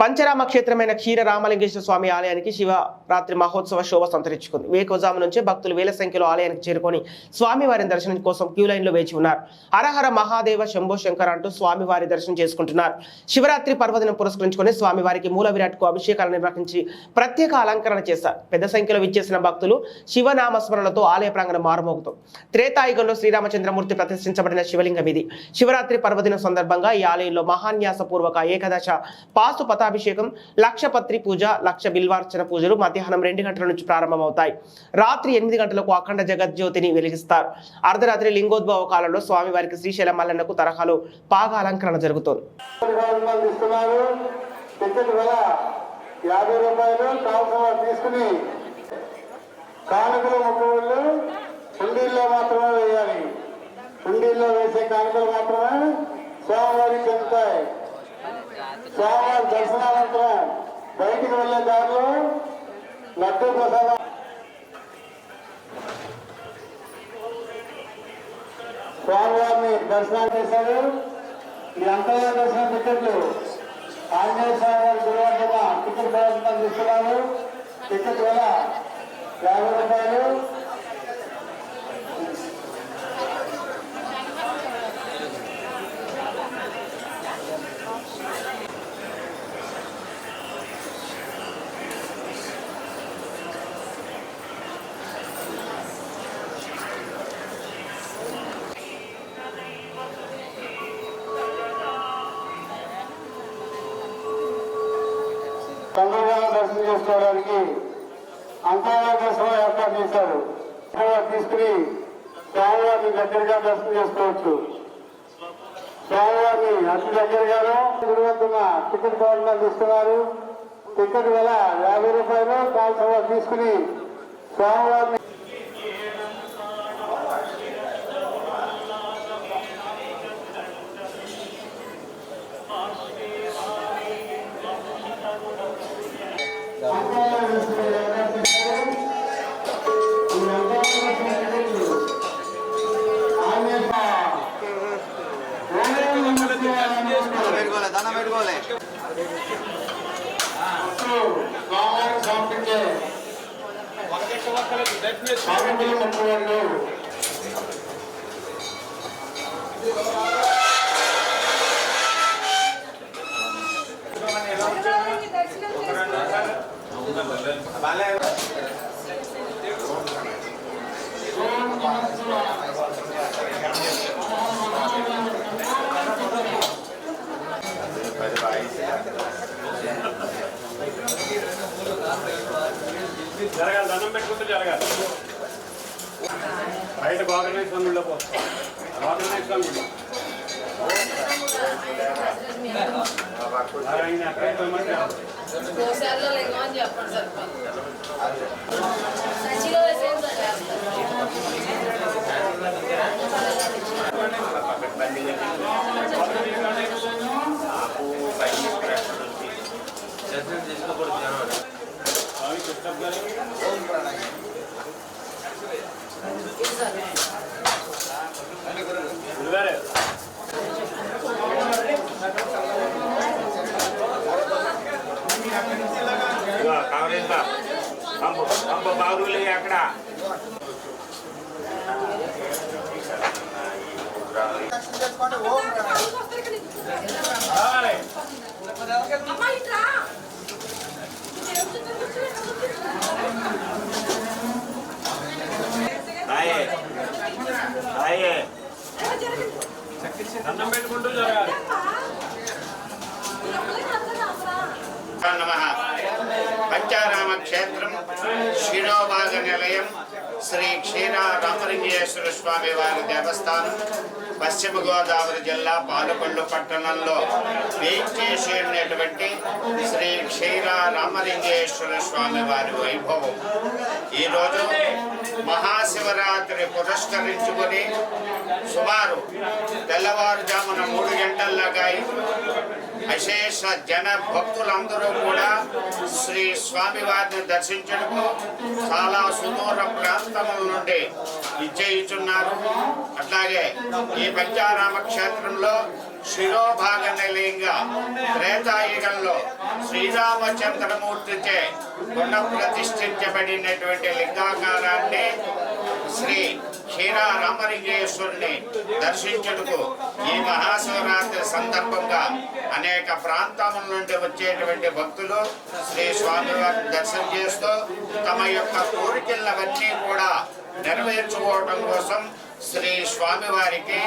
పంచరామ క్షేత్రమైన క్షీర రామలింగేశ్వర స్వామి ఆలయానికి శివరాత్రి మహోత్సవ శోభ సంతరించుకుంది. వేకోజాము నుంచే భక్తులు వేల సంఖ్యలో ఆలయానికి చేరుకొని స్వామివారిని దర్శనం కోసం క్యూ లైన్లో వేచి ఉన్నారు. హరహర మహాదేవ శంభో శంకర్ అంటూ స్వామివారి దర్శనం చేసుకుంటున్నారు. శివరాత్రి పర్వదినం పురస్కరించుకొని స్వామివారికి మూల విరాట్కు అభిషేకాలు నిర్వహించి ప్రత్యేక అలంకరణ చేశారు. పెద్ద సంఖ్యలో విచ్చేసిన భక్తులు శివనామస్మరణలతో ఆలయ ప్రాంగణం మారుమోగుతుంది త్రేతాయుగంలో శ్రీరామచంద్రమూర్తి ప్రతిష్ఠించబడిన శివలింగం ఇది శివరాత్రి పర్వదినం సందర్భంగా ఈ ఆలయంలో మహాన్యాసపూర్వక ఏకదశ పాసు పతాభిషేకం లక్షపత్రి పూజ లక్ష బిల్వార్చన పూజలు మధ్యాహ్నం రెండు గంటల నుంచి ప్రారంభమవుతాయి. రాత్రి ఎనిమిది గంటలకు అఖండ జగజ్యోతిని వెలిగిస్తారు. అర్ధరాత్రి లింగోద్భవ కాలంలో స్వామివారికి శ్రీశైల మల్లన్నకు తరహాలో పాగ అలంకరణ జరుగుతుంది. యాభై రూపాయలు తీసుకుని కానుకలు హుండీల్లో మాత్రమే వేయాలి హుండీల్లో వేసే కానుకలు మాత్రమే స్వామివారికి చెందుతాయి. స్వామివారి బయటికి వెళ్ళే దారిలో లడ్డూ ప్రసాద. స్వామివారిని దర్శనం చేశారు. ఈ అంతర్గత దర్శన టికెట్లు ఆంజనేయ స్వామి వారి గురువారం టికెట్ ప్రదర్శన తీసుకున్నారు. టికెట్ వేల యాభై రూపాయలు తొందరగా దర్శనం చేసుకోవడానికి అంతర్గత ఏర్పాటు చేశారు. తీసుకుని స్వామివారిని దగ్గరగా దర్శనం చేసుకోవచ్చు. స్వామివారిని అతి దగ్గరగాను తిరుగుతున్న టికెట్ కౌంటర్ ఇస్తున్నారు టికెట్ వేల యాభై రూపాయలు కాల్సిన తీసుకుని స్వామివారిని స్వామివారికి సమర్పించే స్వామి ముక్కువాళ్ళు జరగాలి దండం పెట్టుకుంటూ జరగాలి. బయట గోకర్ణ పనుల్లో పో గోకర్ణ పనులు చెప్పండి కావలేదు పంపు పంపు బాగులే అక్కడ. దండం పెట్టుకుంటూ జరగాలి. పంచారామ క్షేత్రం క్షీరోభాగ నిలయం శ్రీ క్షీర రామలింగేశ్వర స్వామి వారి దేవస్థానం పశ్చిమ గోదావరి జిల్లా పాలకొండ పట్టణంలో వేయించేసి ఉన్నటువంటి శ్రీ క్షీర రామలింగేశ్వర స్వామి వారి వైభవం. ఈరోజు మహాశివరాత్రి పురస్కరించుకొని సుమారు తెల్లవారుజామున మూడు గంటల్లాగా అశేష జన భక్తులందరూ కూడా శ్రీ స్వామివారిని దర్శించడము చాలా సుదూర ప్రాంతముల నుండి ఇచ్చేయుచున్నారు అట్లాగే ఈ పంచారామ క్షేత్రంలో శిరోభాగ నిలయంగా త్రేతాయుగంలో శ్రీరామచంద్రమూర్తిచే పునః ప్రతిష్ఠించబడినటువంటి లింగాకారాన్ని శ్రీ క్షీరా రామలింగేశ్వరుని దర్శించుటకు ఈ మహాశివరాత్రి సందర్భంగా అనేక ప్రాంతముల నుండి వచ్చేటువంటి భక్తులు శ్రీ స్వామివారిని దర్శనం చేస్తూ తమ యొక్క కోరికలవన్నీ కూడా నెరవేర్చుకోవటం కోసం శ్రీ స్వామివారికి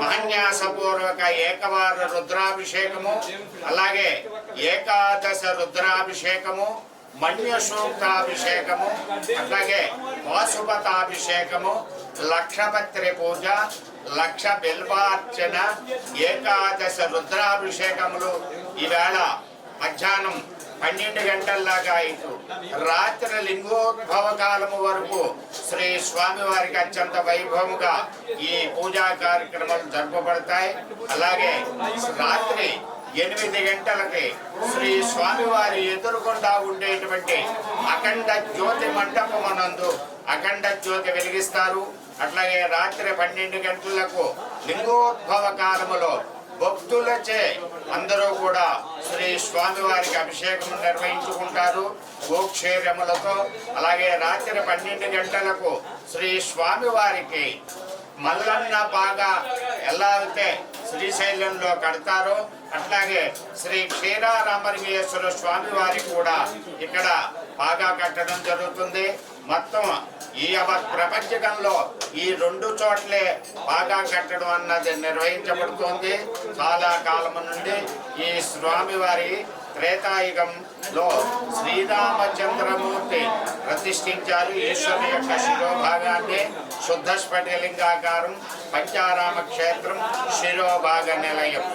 మహన్యాసపూర్వక ఏకవార రుద్రాభిషేకము అలాగే ఏకాదశ రుద్రాభిషేకము మన్య సూక్తాభిషేకము అట్లాగే వాసుపతాభిషేకము లక్షపత్రి పూజ లక్ష బిల్వార్చన ఏకాదశ రుద్రాభిషేకములు. ఈవేళ మధ్యాహ్నం పన్నెండు గంటల్లాగా ఇటు రాత్రి లింగోద్భవ కాలము వరకు శ్రీ స్వామివారికి అత్యంత వైభవముగా ఈ పూజా కార్యక్రమాలు జరపబడతాయి. అలాగే రాత్రి ఎనిమిది గంటలకి శ్రీ స్వామివారి ఎదురుకుండా ఉండేటువంటి అఖండ జ్యోతి మంటపమనందు అఖండ జ్యోతి వెలిగిస్తారు. అట్లాగే రాత్రి పన్నెండు గంటలకు లింగోద్భవ కాలములో భక్తులచే అందరూ కూడా శ్రీ స్వామివారికి అభిషేకం నిర్వహించుకుంటారు. గోక్షేరములతో అలాగే రాత్రి పన్నెండు గంటలకు శ్రీ స్వామివారికి మల్లన్న బాగా ఎలా అయితే శ్రీశైలంలో కడతారో. అట్లాగే శ్రీ క్షీరారామలింగేశ్వర స్వామి వారికి కూడా ఇక్కడ బాగా కట్టడం జరుగుతుంది. మొత్తం ఈ ప్రపంచకంలో ఈ రెండు చోట్లే బాగా కట్టడం అన్నది నిర్వహించబడుతోంది. చాలా కాలం నుండి ఈ స్వామివారి త్రేతాయుగంలో శ్రీరామచంద్రమూర్తి ప్రతిష్ఠించారు. ఈశ్వరు యొక్క శిరోభాగాన్ని శుద్ధ స్ఫటిలింగాకారం పంచారామ క్షేత్రం శిరోభాగ నిలయం.